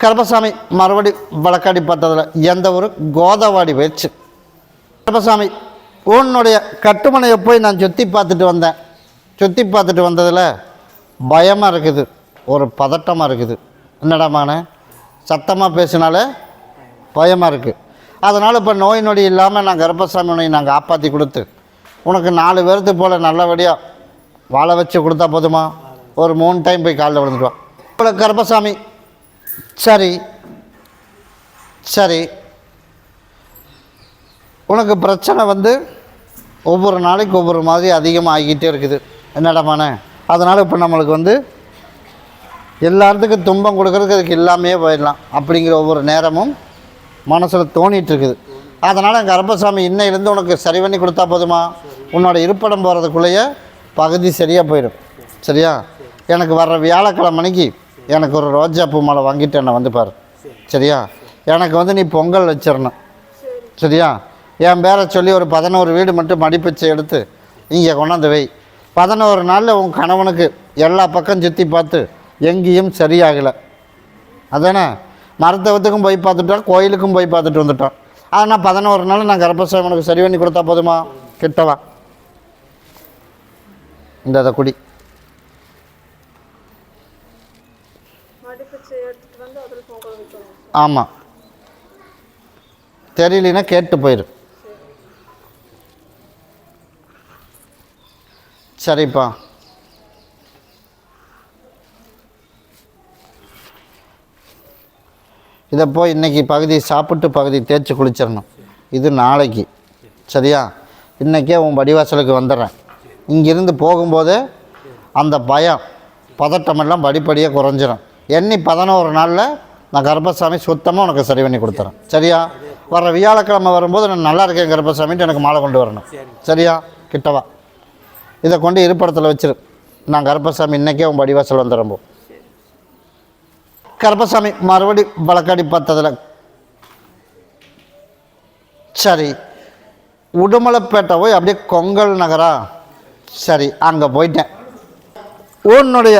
கருப்பசாமி மறுபடி வழக்காடி பார்த்ததில் எந்த ஒரு கோதாவாடி பயிற்சி கருப்பசாமி உன்னுடைய கட்டுமனையை போய் நான் சுற்றி பார்த்துட்டு வந்தேன். சுற்றி பார்த்துட்டு வந்ததில் பயமாக இருக்குது ஒரு பதட்டமாக இருக்குது. என்னடாமான சத்தமாக பேசினாலே பயமாக இருக்குது அதனால் இப்போ நோய் நொடி இல்லாமல் நான் கருப்பசாமி உன்னை நாங்கள் காப்பாற்றி கொடுத்து உனக்கு நாலு பேர்த்து போல் நல்லபடியாக வாழை வச்சு கொடுத்தா போதுமா? ஒரு மூணு டைம் போய் காலில் விழுந்துடுவான் இப்போ கர்ப்பசாமி சரி. சரி. உனக்கு பிரச்சனை வந்து ஒவ்வொரு நாளைக்கு ஒவ்வொரு மாதிரி அதிகமாக ஆகிக்கிட்டே இருக்குது என்னடமான அதனால் இப்போ நம்மளுக்கு வந்து எல்லாத்துக்கும் துன்பம் கொடுக்கறதுக்கு அதுக்கு இல்லாமையே போயிடலாம் அப்படிங்கிற ஒவ்வொரு நேரமும் மனசில் தோணிட்டு இருக்குது. அதனால் கர்ப்பசாமி இன்னையிலேருந்து உனக்கு சரி பண்ணி கொடுத்தா போதுமா? உன்னோட இருப்பிடம் போகிறதுக்குள்ளேயே பகுதி சரியாக போயிடும். சரியா? எனக்கு வர்ற வியாழக்கிழமைக்கு எனக்கு ஒரு ரோஜா பூ மாலை வாங்கிட்டு என்னை வந்து பாரு. சரியா? எனக்கு வந்து நீ பொங்கல் வச்சிடணும். சரியா? என் பேரை சொல்லி ஒரு பதினோரு வீடு மட்டும் மடிப்பிச்சு எடுத்து இங்கே கொண்டாந்து வை. பதினோரு நாளில் உன் கணவனுக்கு எல்லா பக்கம் சுற்றி பார்த்து எங்கேயும் சரியாகலை. அதானே? மருத்துவத்துக்கும் போய் பார்த்துட்டோம் கோயிலுக்கும் போய் பார்த்துட்டு வந்துட்டோம் ஆனால் பதினோரு நாள் நான் கர்ப்பசாமனுக்கு சரி பண்ணி கொடுத்தா போதுமா? கிட்டவா? இந்த அதை குடி மடிப்பிச்சு எடுத்துட்டு வந்து அதில் பொங்கல் வைக்கணும் ஆமாம் தெரியலனா கேட்டு போயிரு. சரிப்பா. இதை போய் இன்றைக்கி பகுதி சாப்பிட்டு பகுதி தேய்ச்சி குளிச்சிடணும். இது நாளைக்கு. சரியா? இன்றைக்கே உன் வடிவாசலுக்கு வந்துடுறேன். இங்கிருந்து போகும்போது அந்த பயம் பதட்டமெல்லாம் படிப்படியாக குறைஞ்சிடும் எண்ணி பதினோரு நாளில் நான் கர்ப்பசாமி சுத்தமாக உனக்கு சரி பண்ணி கொடுத்துறேன். சரியா? வர வியாழக்கிழமை வரும்போது நான் நல்லா இருக்கேன் கருப்பசாமின்ட்டு எனக்கு மாலை கொண்டு வரணும். சரியா? கிட்டவா இதை கொண்டு இருப்படத்தில் வச்சிரு. நான் கர்ப்பசாமி இன்றைக்கே உன் வடிவாசல் வந்துடும்போ கருப்பசாமி கர்ப்பசாமி மறுபடி வழக்காடி பார்த்ததில். சரி. உடுமலைப்பேட்டை போய் அப்படியே கொங்கல் நகரா? சரி அங்கே போயிட்டேன். உன்னுடைய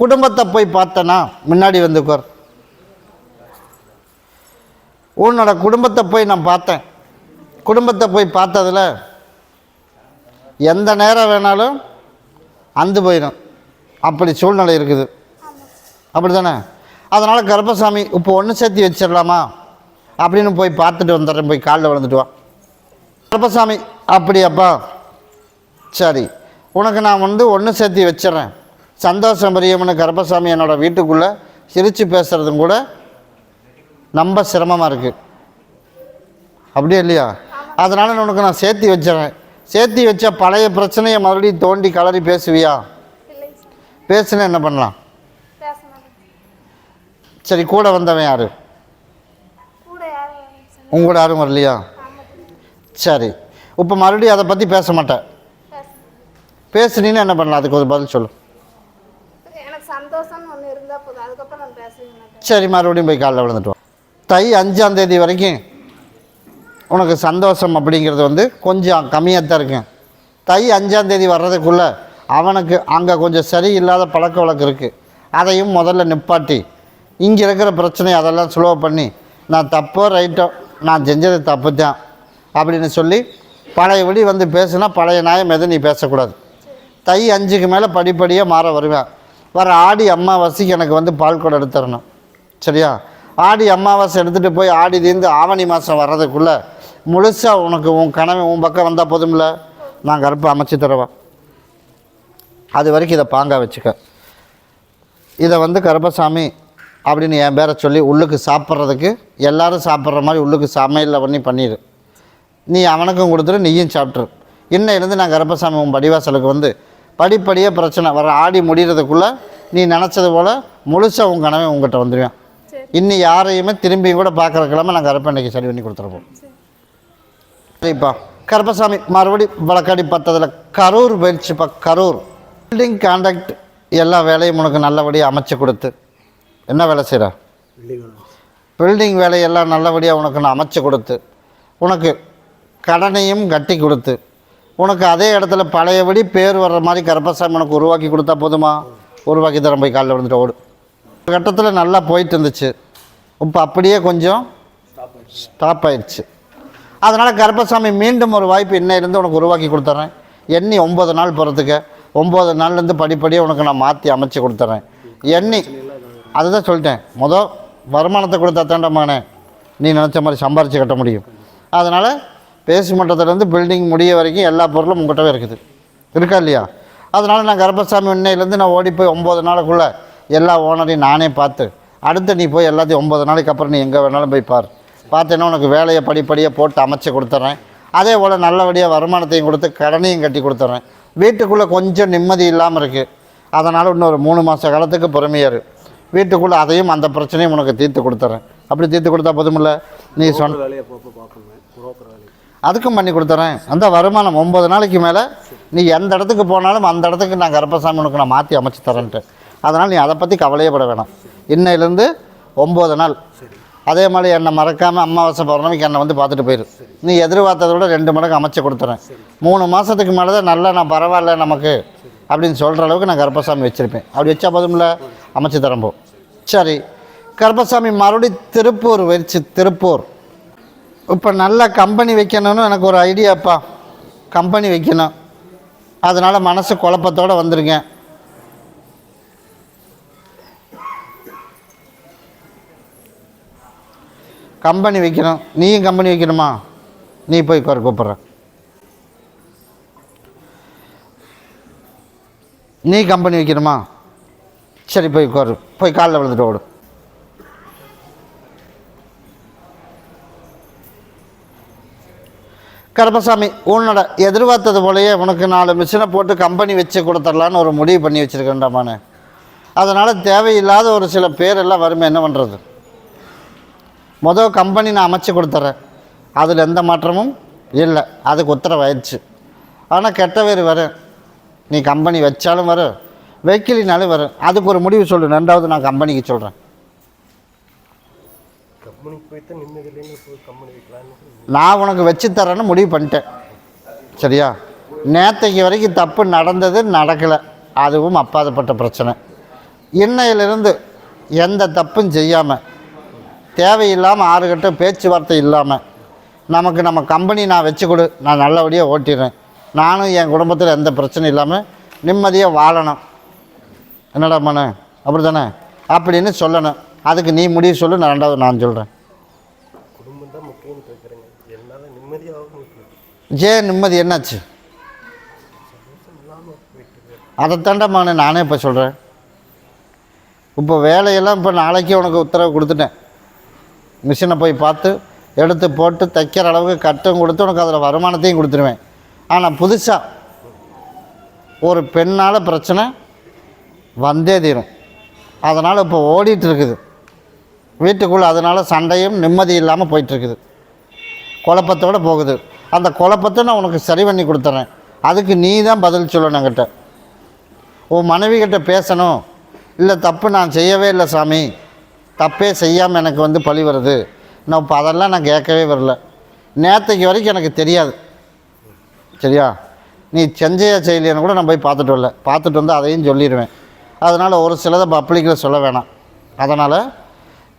குடும்பத்தை போய் பார்த்தேன்னா முன்னாடி வந்துக்குவார் உன்னோட குடும்பத்தை போய் நான் பார்த்தேன். குடும்பத்தை போய் பார்த்ததில் எந்த நேரம் வேணாலும் அந்து போயிடும். அப்படி சூழ்நிலை இருக்குது. அப்படி தானே அதனால் கருப்பசாமி இப்போ ஒன்று சேர்த்து வச்சிடலாமா? அப்படின்னு போய் பார்த்துட்டு வந்துடுறேன். போய் காலில் விழுந்துட்டு வா. கருப்பசாமி அப்படியாப்பா. சரி உனக்கு நான் வந்து ஒன்று சேர்த்து வச்சிடுறேன். சந்தோஷம் பெரியவனு கருப்பசாமி என்னோடய வீட்டுக்குள்ளே சிரித்து பேசுகிறதும் கூட ரொம்ப சிரமமாக இருக்குது அப்படியே இல்லையா? அதனால் உனக்கு நான் சேர்த்தி வச்சிடுறேன். சேர்த்தி வச்ச பழைய பிரச்சனையை மறுபடியும் தோண்டி கலரி பேசுவியா? பேசுனா என்ன பண்ணலாம்? சரி கூட வந்தவன் யார்? உங்களோட யாரும் வரலையா? சரி. இப்போ மறுபடியும் அதை பற்றி பேச மாட்டேன். பேச பேசுனீன்னு என்ன பண்ணலாம்? அதுக்கு ஒரு பதில் சொல்லு. சரி மறுபடியும் போய் காலைல விழுந்துட்டு தை அஞ்சாம் தேதி வரைக்கும் உனக்கு சந்தோஷம் அப்படிங்கிறது வந்து கொஞ்சம் கம்மியாக தான் இருக்கும் தை அஞ்சாம் தேதி வர்றதுக்குள்ளே அவனுக்கு அங்கே கொஞ்சம் சரியில்லாத பழக்க வழக்கம் இருக்குது அதையும் முதல்ல நிப்பாட்டி. இங்கே இருக்கிற பிரச்சனையை அதெல்லாம் ஸ்லோ பண்ணி நான் தப்போ ரைட்டோ நான் செஞ்சது தப்பு தான் அப்படின்னு சொல்லி பழையபடி வந்து பேசுனா பழைய நியாயம் எதுவும் நீ பேசக்கூடாது. தை அஞ்சுக்கு மேலே படிப்படியாக மாற வருவேன். வர ஆடி அம்மாவாசைக்கு எனக்கு வந்து பால் கூட எடுத்து தரணும் சரியா? ஆடி அமாவாசை எடுத்துகிட்டு போய் ஆடி தீர்ந்து ஆவணி மாதம் வர்றதுக்குள்ளே முழுசாக உனக்கு உன் கனவு உன் பக்கம் வந்தால் போதும்ல? நான் கருப்பு அமைச்சு தருவேன். அது வரைக்கும் இதை பாங்காக வச்சுக்க. இதை வந்து கருப்பசாமி அப்படின்னு என் பேரை சொல்லி உள்ளுக்கு சாப்பிட்றதுக்கு எல்லோரும் சாப்பிட்ற மாதிரி உள்ளுக்கு சமையலில் பண்ணி பண்ணிடு நீ அவனுக்கும் கொடுத்துரு நீயும் சாப்பிட்ரு. இன்னையிலேருந்து நான் கருப்பசாமி உன் படிவாசலுக்கு வந்து படிப்படியாக பிரச்சனை வர ஆடி முடிகிறதுக்குள்ளே நீ நினச்சது போல் முழுசாக உன் கனவே உங்ககிட்ட வந்துடுவேன் இன்னும் யாரையுமே திரும்பி கூட பார்க்குற கிழமை நான் கருப்பண்ணைக்கு சரி பண்ணி கொடுத்துருப்போம். சரிப்பா. கருப்பசாமி மறுபடி வழக்காடி பத்ததில் கரூர் பயிற்சிப்பா கரூர். பில்டிங் கான்ட்ராக்ட் எல்லா வேலையும் உனக்கு நல்லபடியாக அமைச்சு கொடுத்து. என்ன வேலை செய்கிற பில்டிங் வேலையெல்லாம் நல்லபடியாக உனக்கு நான் அமைச்சு கொடுத்து. உனக்கு கடனையும் கட்டி கொடுத்து. உனக்கு அதே இடத்துல பழையபடி பேர் வர்ற மாதிரி கருப்பசாமி உனக்கு உருவாக்கி கொடுத்தா போதுமா? உருவாக்கி தரம் போய் காலில் விழுந்துட்டு ஓடு. கட்டத்தில் நல்லா போயிட்டு இருந்துச்சு இப்போ அப்படியே கொஞ்சம் ஸ்டாப் ஆயிடுச்சு. அதனால் கர்ப்பசாமி மீண்டும் ஒரு வாய்ப்பு இன்னையிலேருந்து உனக்கு உருவாக்கி கொடுத்துட்றேன் எண்ணி ஒம்பது நாள் போகிறதுக்கு ஒம்பது நாள்லேருந்து படிப்படியாக உனக்கு நான் மாற்றி அமைச்சு கொடுத்துட்றேன் எண்ணி அதுதான் சொல்லிட்டேன். மொதல் வருமானத்தை கொடுத்தா தாண்டா மகனே நீ நினச்ச மாதிரி சம்பாரித்து கட்ட முடியும். அதனால் பேசி மட்டத்துலேருந்து பில்டிங் முடிய வரைக்கும் எல்லா பொருளும் உங்கள்கிட்டவே இருக்குது. இருக்கா இல்லையா? அதனால் நான் கர்ப்பசாமி உன்னையிலேருந்து நான் ஓடி போய் ஒம்பது நாளுக்குள்ளே எல்லா ஓனரையும் நானே பார்த்து அடுத்து நீ போய் எல்லாத்தையும் ஒம்பது நாளைக்கு அப்புறம் நீ எங்கே வேணாலும் போய் பார். பார்த்தேன்னா உனக்கு வேலையை படிப்படியாக போட்டு அமைச்சு கொடுத்துட்றேன் அதே போல் நல்லபடியாக வருமானத்தையும் கொடுத்து கடனையும் கட்டி கொடுத்துட்றேன் வீட்டுக்குள்ளே கொஞ்சம் நிம்மதி இல்லாமல் இருக்குது அதனால் இன்னொரு மூணு மாத காலத்துக்கு பொறுமையாரு வீட்டுக்குள்ளே அதையும் அந்த பிரச்சனையும் உனக்கு தீர்த்து கொடுத்துட்றேன் அப்படி தீர்த்து கொடுத்தா போதுமில்ல? நீ சொன்ன அதுக்கும் பண்ணி கொடுத்துறேன். அந்த வருமானம் ஒம்பது நாளைக்கு மேலே நீ எந்த இடத்துக்கு போனாலும் அந்த இடத்துக்கு நான் கருப்பசாமி உனக்கு நான் மாற்றி அமைச்சு தரேன்ட்டு. அதனால் நீ அதை பற்றி கவலையே பட வேணாம். இன்னையிலேருந்து ஒம்பது நாள். அதே மாதிரி என்னை மறக்காமல் அமாவாசை பௌர்ணமிக்கு என்னை வந்து பார்த்துட்டு போயிரு. நீ எதிர்பார்த்ததை விட ரெண்டு மடங்கு அமைச்சு கொடுத்துறேன். மூணு மாதத்துக்கு மேலே தான் நல்லா நான் பரவாயில்ல நமக்கு அப்படின்னு சொல்கிற அளவுக்கு நான் கர்ப்பசாமி வச்சுருப்பேன். அப்படி வச்சா போதும்ல? அமைச்சு தரம்போ சரி. கர்ப்பசாமி மறுபடி திருப்பூர் வச்சு திருப்பூர். இப்போ நல்ல கம்பெனி வைக்கணும்னு எனக்கு ஒரு ஐடியாப்பா கம்பெனி வைக்கணும். அதனால் மனசு குழப்பத்தோடு வந்திருக்கேன். கம்பெனி வைக்கணும். நீயும் கம்பெனி வைக்கணுமா? நீ போய் உட்காரு கூப்பிட்ற. நீ கம்பெனி வைக்கணுமா? சரி போய் உட்காரு. போய் காலில் விழுந்துட்டு ஓடு. கருப்பசாமி உன்னோட எதிர்பார்த்தது போலயே உனக்கு நாலு மிஷினை போட்டு கம்பெனி வச்சு கொடுத்துடலான்னு ஒரு முடிவு பண்ணி வச்சுருக்கேன்டாமான்னு அதனால் தேவையில்லாத ஒரு சில பேரெல்லாம் வருமே என்ன பண்ணுறது மொதல் கம்பெனி நான் அமைச்சு கொடுத்துட்றேன் அதில் எந்த மாற்றமும் இல்லை. அதுக்கு உத்தரவாயிடுச்சு. ஆனால் கெட்ட பேர் வரும் நீ கம்பெனி வச்சாலும் வரும் வைக்கலினாலும் வரும் அதுக்கு ஒரு முடிவு சொல்லு. ரெண்டாவது நான் கம்பெனிக்கு சொல்கிறேன் நான் உனக்கு வச்சு தரேன்னு முடிவு பண்ணிட்டேன். சரியா? நேத்தைக்கு வரைக்கும் தப்பு நடந்தது நடக்கலை. அதுவும் அப்பாதப்பட்ட பிரச்சனை. இன்னையிலிருந்து எந்த தப்பும் செய்யாமல் தேவையில்லாமல் ஆறுகட்ட பேச்சுவார்த்தை இல்லாமல் நமக்கு நம்ம கம்பெனி நான் வச்சு கொடு நான் நல்லபடியாக ஓட்டிடுறேன். நானும் என் குடும்பத்தில் எந்த பிரச்சனையும் இல்லாமல் நிம்மதியாக வாழணும். என்னடா மனு அப்படி தானே அப்படின்னு சொல்லணும். அதுக்கு நீ முடிவு சொல்லு நான் ரெண்டாவது நான் சொல்கிறேன் ஏன் நிம்மதி என்னாச்சு? அதைத்தாண்டா மகனே நானே இப்போ சொல்கிறேன் இப்போ வேலையெல்லாம் இப்போ நாளைக்கே உனக்கு உத்தரவு கொடுத்துட்டேன். மிஷினை போய் பார்த்து எடுத்து போட்டு தைக்கிற அளவுக்கு கட்டும் கொடுத்து உனக்கு அதில் வருமானத்தையும் கொடுத்துருவேன். ஆனால் புதுசாக ஒரு பெண்ணால் பிரச்சனை வந்தே தீரும். அதனால் இப்போ ஓடிட்டு இருக்குது. வீட்டுக்குள்ளே அதனால் சண்டையும் நிம்மதி இல்லாமல் போயிட்டுருக்குது. குழப்பத்தோடு போகுது. அந்த குழப்பத்தை நான் உனக்கு சரி பண்ணி கொடுத்துட்றேன் அதுக்கு நீ தான் பதில் சொல்லணும் என்கிட்ட. உன் மனைவி கிட்ட பேசணும். இல்லை தப்பு நான் செய்யவே இல்லை சாமி. தப்பே செய்யாமல் எனக்கு வந்து பழி வருது. நான் இப்போ அதெல்லாம் நான் கேட்கவே வரல. நேற்றுக்கு வரைக்கும் எனக்கு தெரியாது. சரியா? நீ செஞ்சையா செய்யலையான்னு கூட நான் போய் பார்த்துட்டு வரல. பார்த்துட்டு வந்து அதையும் சொல்லிடுவேன். அதனால் ஒரு சிலதை பப்ளிக்கில் சொல்ல வேணாம். அதனால்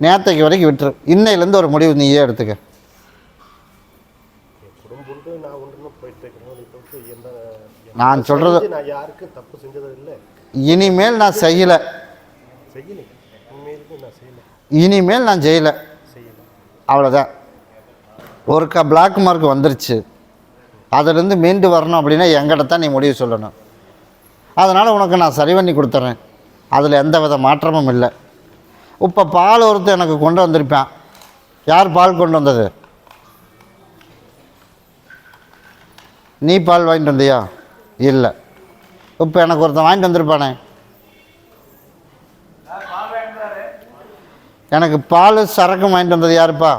நேற்றுக்கு வரைக்கும் விட்டுரு. இன்னையிலேருந்து ஒரு முடிவு நீயே எடுத்துக்க. நான் சொல்கிறது இனிமேல் நான் செய்யலை செய்யலை உண்மையிலுமே நான் செய்யலை இனிமேல் நான் செய்யலை அவ்வளோதான் அவ்வளோதான் ஒருக்கா பிளாக் மார்க் வந்துருச்சு. அதுலேருந்து மீண்டு வரணும் அப்படின்னா எங்கிட்ட தான் நீ முடிவு சொல்லணும். அதனால் உனக்கு நான் சரி பண்ணி கொடுத்துட்றேன் அதில் எந்த வித மாற்றமும் இல்லை. இப்போ பால் ஒருத்தர் எனக்கு கொண்டு வந்திருப்பேன். யார் பால் கொண்டு வந்தது? நீ பால் வாங்கிட்டு வந்தியா? இல்லை. இப்போ எனக்கு ஒருத்தன் வாங்கிட்டு வந்திருப்பானே? எனக்கு பால் சரக்கு வாங்கிட்டு வந்தது யாருப்பா?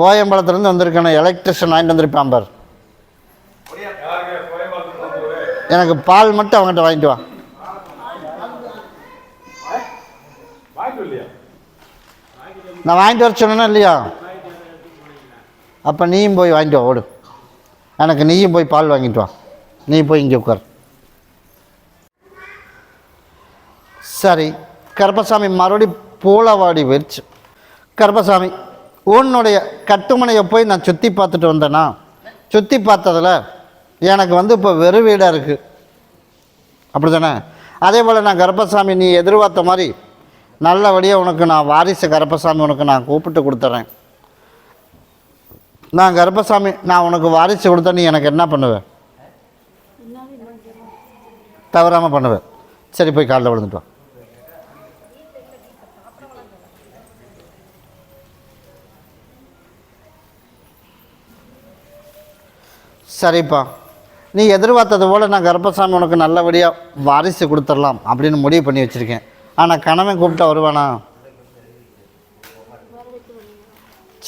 போயம்பலத்துலேருந்து வந்திருக்கேன். எலக்ட்ரிஷியன் வாங்கிட்டு வந்திருப்பான் பார் எனக்கு பால் மட்டும் அவங்ககிட்ட வாங்கிட்டு வா. நான் வாங்கிட்டு வர சொன்னேன்னா இல்லையா? அப்போ நீயும் போய் வாங்கிட்டு வா ஓடு. எனக்கு நீயும் போய் பால் வாங்கிட்டு வா. நீ போய் இங்கே உட்கார். சரி. கருப்பசாமி மறுபடி பூலவாடி போயிடுச்சு கருப்பசாமி உன்னுடைய கட்டுமனையை போய் நான் சுற்றி பார்த்துட்டு வந்தேனா? சுற்றி பார்த்ததில் எனக்கு வந்து இப்போ வெறும் வீடாக இருக்குது அப்படி தானே அதே போல் நான் கருப்பசாமி நீ எதிர்பார்த்த மாதிரி நல்லபடியாக உனக்கு நான் வாரிசு கருப்பசாமி உனக்கு நான் கூப்பிட்டு கொடுத்துட்றேன் நான் கருப்பசாமி நான் உனக்கு வாரிசு கொடுத்தா நீ எனக்கு என்ன பண்ணுவேன் தவறாமல் பண்ணுவேன் சரி போய் காலைல விழுந்துட்டு சரிப்பா. நீ எதிர்பார்த்தது போல் நான் கர்ப்பசாமி உனக்கு நல்லபடியாக வாரிசு கொடுத்துடலாம் அப்படின்னு முடிவு பண்ணி வச்சுருக்கேன். ஆனால் கணவன் கூப்பிட்டா வருவானா?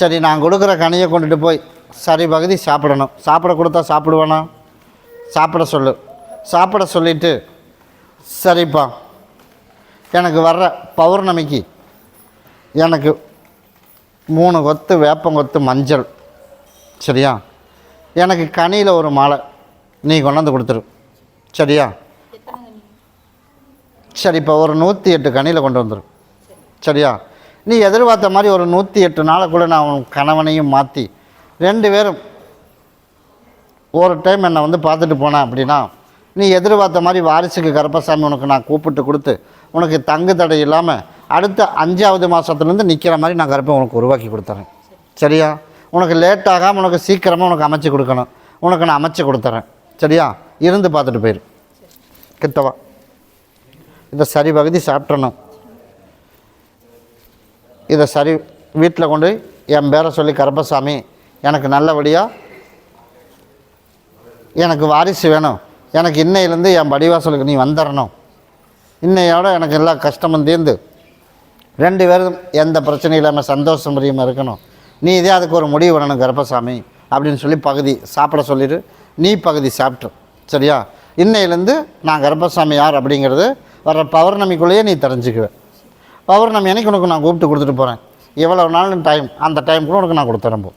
சரி நான் கொடுக்குற கனியை கொண்டுட்டு போய் சரி பகுதி சாப்பிடணும். சாப்பிட கொடுத்தா சாப்பிடுவானா? சாப்பிட சொல்லு. சாப்பிட சொல்லிட்டு சரிப்பா. எனக்கு வர்ற பௌர்ணமிக்கு எனக்கு மூணு கொத்து வேப்பங்கொத்து மஞ்சள். சரியா? எனக்கு கனியில் ஒரு மாலை நீ கொண்டாந்து கொடுத்துரு. சரியா? சரி இப்போ ஒரு நூற்றி எட்டு கனியில் கொண்டு வந்துரு. சரியா? நீ எதிர்பார்த்த மாதிரி ஒரு நூற்றி எட்டு நாளைக்குள்ளே நான் உன் கணவனையும் மாற்றி ரெண்டு பேரும் ஒரு டைம் என்னை வந்து பார்த்துட்டு போனேன் அப்படின்னா நீ எதிர்பார்த்த மாதிரி வாரிசுக்கு கருப்பசாமி உனக்கு நான் கூப்பிட்டு கொடுத்து உனக்கு தங்கு தடை இல்லாமல் அடுத்த அஞ்சாவது மாதத்துலேருந்து நிற்கிற மாதிரி நான் கருப்பை உனக்கு உருவாக்கி கொடுத்துறேன். சரியா? உனக்கு லேட் ஆகாமல் உனக்கு சீக்கிரமாக உனக்கு அமைச்சு கொடுக்கணும். உனக்கு நான் அமைச்சு கொடுத்துறேன். சரியா? இருந்து பார்த்துட்டு போயிரு. கிட்டவா. இதை சரி பகுதி சாப்பிட்றணும் இதை சரி வீட்டில் கொண்டு என் பேரை சொல்லி கருப்பசாமி எனக்கு நல்லபடியாக எனக்கு வாரிசு வேணும். எனக்கு இன்னையிலேருந்து என் படிவாசலுக்கு நீ வந்துடணும் இன்னையோட எனக்கு எல்லா கஷ்டமும் தீர்ந்து. ரெண்டு பேரும் எந்த பிரச்சனையும் இல்லாமல் சந்தோஷம் புரியாமல் இருக்கணும். நீ இதே அதுக்கு ஒரு முடிவு பண்ணணும் கர்ப்பசாமி அப்படின்னு சொல்லி பகுதி சாப்பிட சொல்லிடு. நீ பகுதி சாப்பிட்டு சரியா? இன்னையிலேருந்து நான் கர்ப்பசாமி யார் அப்படிங்கிறது வர பௌர்ணமிக்குள்ளேயே நீ தெரிஞ்சுக்குவேன் பௌர்ணமி அன்னைக்கு உனக்கு நான் கூப்பிட்டு கொடுத்துட்டு போகிறேன் எவ்வளோ நாள் டைம் அந்த டைமுக்குள்ள உனக்கு நான் கொடுத்துறேன் போ.